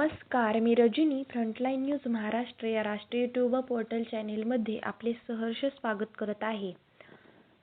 नमस्कार मी Rajani frontline news Maharashtra या राष्ट्रीय ट्यूब पोर्टल चॅनेलमध्ये आपले सहर्ष स्वागत करत आहे.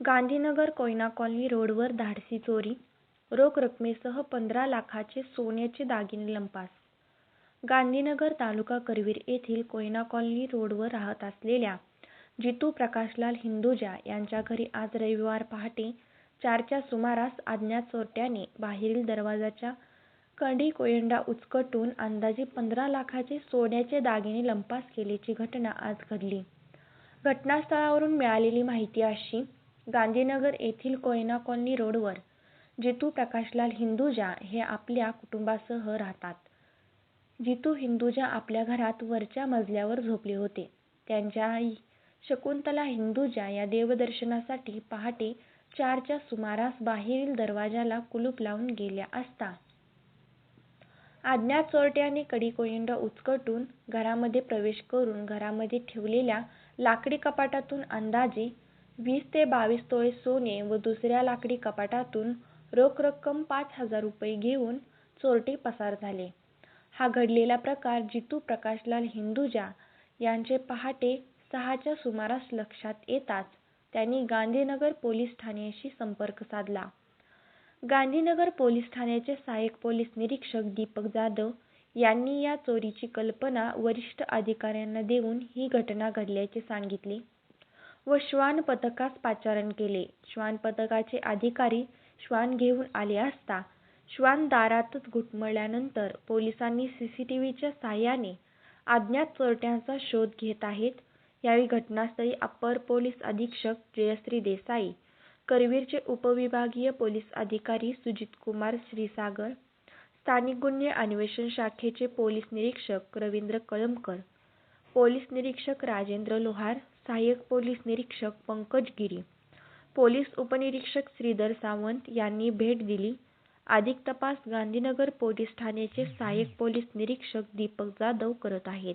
गांधीनगर कोयना कॉलनी रोडवर धाडसी चोरी रोख रकमेसह पंधरा लाखाचे सोन्याचे दागिने लंपास. गांधीनगर तालुका करवीर येथील कोयना कॉलनी रोडवर राहत असलेल्या जितू प्रकाशलाल हिंदुजा यांच्या घरी आज रविवार पहाटे चारच्या सुमारास अज्ञात चोरट्याने बाहेरील दरवाजाच्या कडी कोयंडा उचकटून अंदाजे पंधरा लाखाचे सोन्याचे दागिने लंपास केल्याची घटना आज घडली. घटनास्थळावरून मिळालेली माहिती अशी गांधीनगर येथील कोयना कॉलनी रोडवर जितू प्रकाशलाल हिंदुजा हे आपल्या कुटुंबासह राहतात. जितू हिंदुजा आपल्या घरात वरच्या मजल्यावर झोपले होते. त्यांच्या आई शकुंतला हिंदुजा या देवदर्शनासाठी पहाटे चारच्या सुमारास बाहेरील दरवाजाला कुलूप लावून गेल्या असता अज्ञात चोरट्याने कडी-कोयंडा उचकटून घरामध्ये प्रवेश करून घरामध्ये ठेवलेल्या लाकडी कपाटातून अंदाजे वीस ते बावीस तोळे सोने व दुसऱ्या लाकडी कपाटातून रोख रक्कम पाच हजार रुपये घेऊन चोरटे पसार झाले. हा घडलेला प्रकार जितू प्रकाशलाल हिंदुजा यांचे पहाटे सहाच्या सुमारास लक्षात येताच त्यांनी गांधीनगर पोलीस ठाण्याशी संपर्क साधला. गांधीनगर पोलीस ठाण्याचे सहाय्यक पोलीस निरीक्षक दीपक जाधव यांनी या चोरीची कल्पना वरिष्ठ अधिकाऱ्यांना देऊन ही घटना घडल्याचे सांगितले व श्वान पथकास पाचारण केले. श्वान पथकाचे अधिकारी श्वान घेऊन आले असता श्वान दारातच घुटमळल्यानंतर पोलिसांनी सीसीटीव्हीच्या सहाय्याने अज्ञात चोरट्यांचा शोध घेत आहेत. यावेळी घटनास्थळी अप्पर पोलीस अधीक्षक जयश्री देसाई, करवीरचे उपविभागीय पोलीस अधिकारी सुजितकुमार श्रीसागर स्थानिक गुन्हे अन्वेषण शाखेचे पोलीस निरीक्षक रवींद्र कळमकर, पोलीस निरीक्षक राजेंद्र लोहार, सहाय्यक पोलीस निरीक्षक पंकज गिरी, पोलीस उपनिरीक्षक श्रीधर सावंत यांनी भेट दिली. अधिक तपास गांधीनगर पोलीस ठाण्याचे सहाय्यक पोलीस निरीक्षक दीपक जाधव करत आहेत.